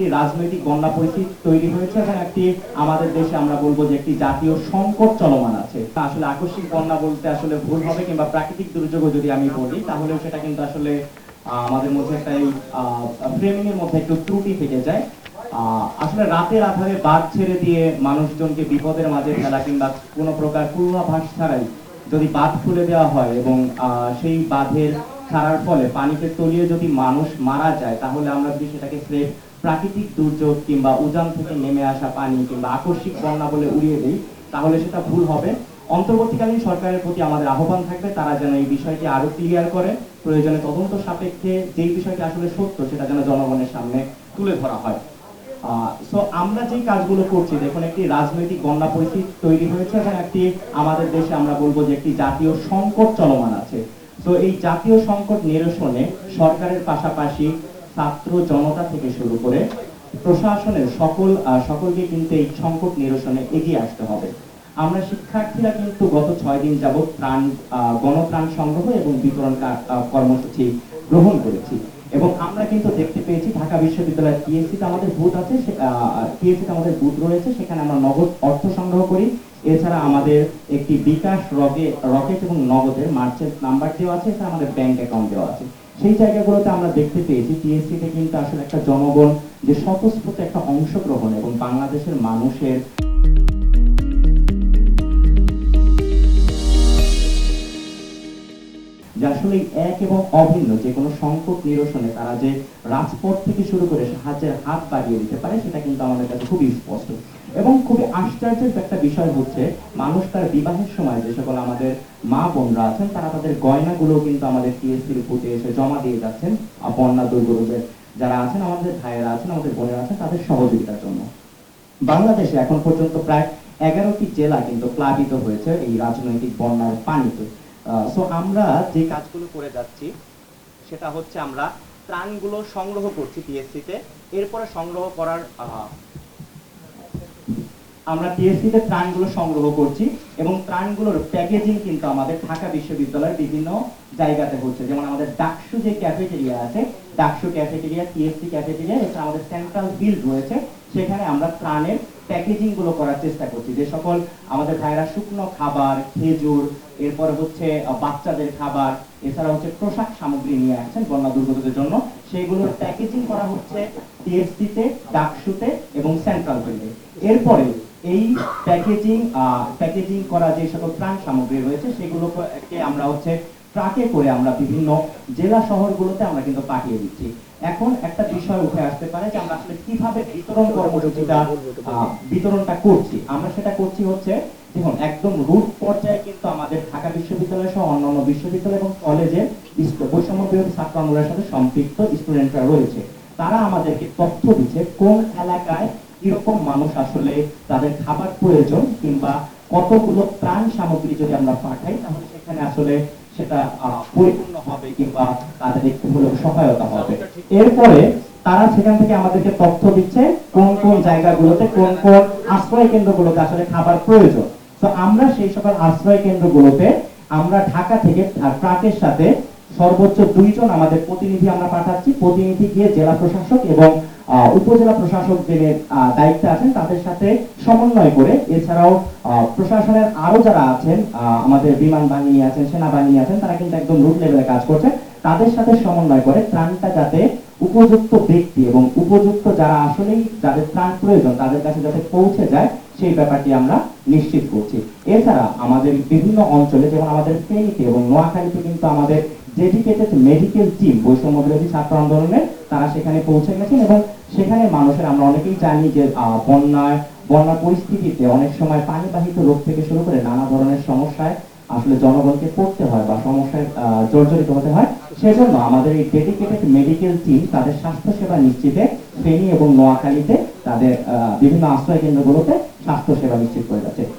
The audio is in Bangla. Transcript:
রাজনৈতিক বন্যা পরিস্থিতি তৈরি হয়েছে এবং একটি আমাদের দেশে আমরা বলব যে একটি জাতীয় সংকট চলমান আছে। আসলে আকস্মিক বন্যা বলতে আসলে ভুল হবে কিংবা প্রাকৃতিক দুর্যোগও যদি আমি বলি, তাহলেও সেটা কিন্তু আসলে আমাদের মধ্যে একটা এই ফ্রেমিং এর মধ্যে একটু ত্রুটি থেকে যায়। আসলে রাতের আধারে বাদ ছেড়ে দিয়ে মানুষজনকে বিপদের মাঝে ফেলা কিংবা কোনো প্রকার পূর্বাভাস ছাড়াই যদি বাঁধ খুলে দেওয়া হয় এবং সেই বাঁধের ছাড়ার ফলে পানিতে তলিয়ে যদি মানুষ মারা যায়, তাহলে আমরা যদি সেটাকে স্রেফ প্রাকৃতিক দুর্যোগ কিংবা উজান থেকে নেমে আসা পানি কিংবা আকস্মিক বন্যা বলে উড়িয়ে দিই, তাহলে সেটা ভুল হবে। অন্তর্বর্তীকালীন সরকারের প্রতি আমাদের আহ্বান থাকবে, তারা যেন এই বিষয়টি আরও ক্লিয়ার করে। প্রয়োজনে তদন্ত সাপেক্ষে যেই বিষয়টি আসলে সত্য, সেটা যেন জনগণের সামনে তুলে ধরা হয়। সো আমরা যে কাজগুলো করছি, দেখুন, একটি রাজনৈতিক বন্যা পরিস্থিতি তৈরি হয়েছে এবং একটি আমাদের দেশে আমরা বলব যে একটি জাতীয় সংকট চলমান আছে। তো এই জাতীয় সংকট নিরসনে সরকারের পাশাপাশি ছাত্র জনতা থেকে শুরু করে প্রশাসনের সকল সকলকে কিন্তু এই সংকট নিরসনে এগিয়ে আসতে হবে। আমরা শিক্ষার্থীরা কিন্তু গত ছয় দিন যাবৎ ত্রাণ আহ, গণত্রাণ সংগ্রহ এবং বিতরণ কর্মসূচি গ্রহণ করেছি। এবং আমরা কিন্তু দেখতে পেয়েছি ঢাকা বিশ্ববিদ্যালয়ের টিএসসিতে আমাদের বুথ আছে টিএসসিতে আমাদের বুথ রয়েছে সেখানে আমরা নগদ অর্থ সংগ্রহ করি। এছাড়া আমাদের একটি বিকাশ রকে রকেট এবং নগদের মার্চেন্ট নাম্বার দেওয়া আছে এছাড়া আমাদের ব্যাংক অ্যাকাউন্ট দেওয়া আছে। সেই জায়গাগুলোতে আমরা দেখতে পেয়েছি, টিএসসিতে কিন্তু আসলে একটা জনগণ যে স্বতঃস্ফূর্ত একটা অংশগ্রহণ এবং বাংলাদেশের মানুষের যে আসলে এক এবং অভিন্ন, যে কোনো সংকট নিরসনে তারা যে রাজপথ থেকে শুরু করে সাহায্যের হাত বাড়িয়ে দিতে পারে, সেটা কিন্তু আমাদের কাছে খুবই স্পষ্ট। এবং খুবই আশ্চর্যের একটা বিষয় হচ্ছে, মানুষ তার বিবাহের সময় যে সকল আমাদের মা বোনরা আছেন, তারা তাদের গয়নাগুলো কিন্তু আমাদের টিএসসির বুথে এসে জমা দিয়ে যাচ্ছেন। বন্যা দুর্গতদের যারা আছেন, আমাদের ভাইয়েরা আছেন, আমাদের বোনেরা আছেন, তাদের সহযোগিতার জন্য। বাংলাদেশে এখন পর্যন্ত প্রায় এগারোটি জেলা কিন্তু প্লাবিত হয়েছে এই রাজনৈতিক বন্যার পানিতে। সো আমরা যে কাজগুলো করে যাচ্ছি, সেটা হচ্ছে আমরা ত্রাণগুলো সংগ্রহ করছি টিএসসিতে এরপরে সংগ্রহ করার আমরা টিএসসিতে ত্রাণগুলো সংগ্রহ করছি এবং ত্রাণগুলোর প্যাকেজিং কিন্তু আমাদের ঢাকা বিশ্ববিদ্যালয়ের বিভিন্ন জায়গাতে হচ্ছে। যেমন আমাদের ডাকসু যে ক্যাফেটেরিয়া আছে, ডাকসু ক্যাফেটেরিয়া টিএসসি ক্যাফেটেরিয়া এছাড়া আমাদের সেন্ট্রাল বিল্ড রয়েছে, সেখানে আমরা ত্রাণের প্যাকেজিংগুলো করার চেষ্টা করছি। যে সকল আমাদের ভাইরা শুকনো খাবার, খেজুর, এরপরে হচ্ছে বাচ্চাদের খাবার, এছাড়া হচ্ছে পোশাক সামগ্রী নিয়ে আসছেন বন্যা দুর্গতদের জন্য। সেইগুলোর প্যাকেজিং করা হচ্ছে টিএসসিতে ডাকসুতে এবং সেন্ট্রাল বিল্ডে এরপরে এই প্যাকেজিং প্যাকেজিং করা যে সকল ত্রাণ সামগ্রী রয়েছে সেগুলোকে আমরা হচ্ছে ট্রাকে করে আমরা বিভিন্ন জেলা শহরগুলোতে আমরা কিন্তু পাঠিয়ে দিচ্ছি। এখন একটা বিষয় উঠে আসতে পারে যে আমরা আসলে কীভাবে বিতরণ কর্মসূচিটা বিতরণটা করছি। আমরা সেটা করছি হচ্ছে, দেখুন, একদম রুট পর্যায়ে কিন্তু আমাদের ঢাকা বিশ্ববিদ্যালয় সহ অন্যান্য বিশ্ববিদ্যালয় এবং কলেজের বৈষম্য ছাত্র আন্দোলনের সাথে সম্পৃক্ত স্টুডেন্টরা রয়েছে। তারা আমাদেরকে তথ্য দিচ্ছে কোন এলাকায় কীরকম মানুষ আসলে তাদের খাবার প্রয়োজন কিংবা কতগুলো ত্রাণ সামগ্রী যদি আমরা পাঠাই, তাহলে সেখানে আসলে সেটা পরিপূর্ণ হবে কিংবা তাদের একটু হলেও সহায়তা হবে। এরপরে তারা সেখান থেকে আমাদেরকে তথ্য দিচ্ছে কোন কোন জায়গাগুলোতে কোন কোন আশ্রয় কেন্দ্রগুলোতে আসলে খাবার প্রয়োজন। তো আমরা সেই সকল আশ্রয় কেন্দ্রগুলোতে আমরা ঢাকা থেকে ট্রাকের সাথে সর্বোচ্চ দুইজন আমাদের প্রতিনিধি আমরা পাঠাচ্ছি। প্রতিনিধি গিয়ে জেলা প্রশাসক এবং উপজেলা প্রশাসক যে আহ, দায়িত্বে আছেন তাদের সাথে সমন্বয় করে এছাড়াও প্রশাসনের আরও যারা আছেন আমাদের বিমান বাহিনী আছেন সেনাবাহিনী আছেন তারা কিন্তু একদম রুট লেভেলে কাজ করছে তাদের সাথে সমন্বয় করে ত্রাণটা যাতে উপযুক্ত ব্যক্তি এবং উপযুক্ত যারা আসলেই যাদের ত্রাণ প্রয়োজন তাদের কাছে যাতে পৌঁছে যায় সেই ব্যাপারটি আমরা নিশ্চিত করছি। এছাড়া আমাদের বিভিন্ন অঞ্চলে যেমন আমাদের ফেনীতে এবং নোয়াখালীতে কিন্তু আমাদের ডেডিকেটেড মেডিকেল টিম বৈষম্য বিরোধী ছাত্র আন্দোলনের তারা সেখানে পৌঁছে গেছেন এবং সেখানে মানুষের, আমরা অনেকেই জানি যে বন্যায় বন্যা পরিস্থিতিতে অনেক সময় পানিবাহিত রোগ থেকে শুরু করে নানা ধরনের সমস্যায় আসলে জনগণকে পড়তে হয় বা সমস্যায় জর্জরিত হতে হয়। সেজন্য আমাদের এই ডেডিকেটেড মেডিকেল টিম তাদের স্বাস্থ্য সেবা নিশ্চিতে ফেনী এবং নোয়াখালীতে তাদের বিভিন্ন আশ্রয় কেন্দ্রগুলোতে স্বাস্থ্য সেবা নিশ্চিত করে যাচ্ছে।